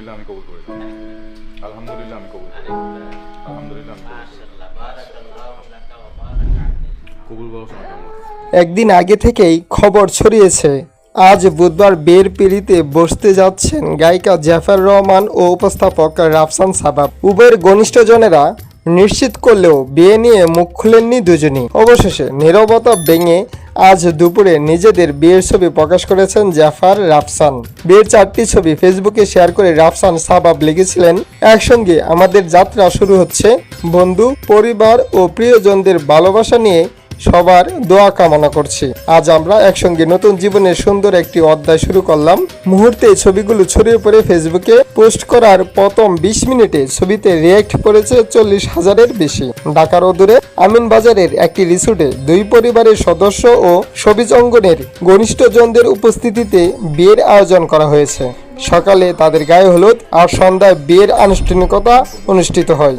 আলহামদুলিল্লাহ আমি কবুল করি আলহামদুলিল্লাহ আমি কবুল করি আলহামদুলিল্লাহ আমি কবুল একদিন আগে থেকেই খবর ছড়িয়েছে, আজ বুধবার বের পিড়িতে বসতে যাচ্ছেন গায়িকা জাফার রহমান ও উপস্থাপক রাফসান সাবাব। উভয়ের ঘনিষ্ঠজনেরা নিশ্চিত করলেও বিয়ে নিয়ে মুখ খুলেননি দুজনই। অবশেষে নিরবতা ভেঙে আজ দুপুরে নিজেদের বিয়ের ছবি প্রকাশ করেছেন জাফার রাফসান। বিয়ের চারটি ছবি ফেসবুকে শেয়ার করে রাফসান সাবাব লিখেছিলেন, একসঙ্গে আমাদের যাত্রা শুরু হচ্ছে। বন্ধু, পরিবার ও প্রিয়জনদের ভালোবাসা নিয়ে সবার দোয়া কামনা করছি। আজ আমরা একসঙ্গে নতুন জীবনের সুন্দর একটি অধ্যায় শুরু করলাম। মুহূর্তে ছবিগুলো ছড়িয়ে পড়ে ফেসবুকে পোস্ট করার প্রথম বিশ মিনিটে ছবিতে রিয়েক্ট করেছে চল্লিশ হাজারের বেশি। ঢাকার অদূরে আমিন বাজারের একটি রিসোর্টে দুই পরিবারের সদস্য ও সবিজ অঙ্গনের ঘনিষ্ঠজনদের উপস্থিতিতে বিয়ের আয়োজন করা হয়েছে। সকালে তাদের গায়ে হলুদ আর সন্ধ্যায় বিয়ের আনুষ্ঠানিকতা অনুষ্ঠিত হয়।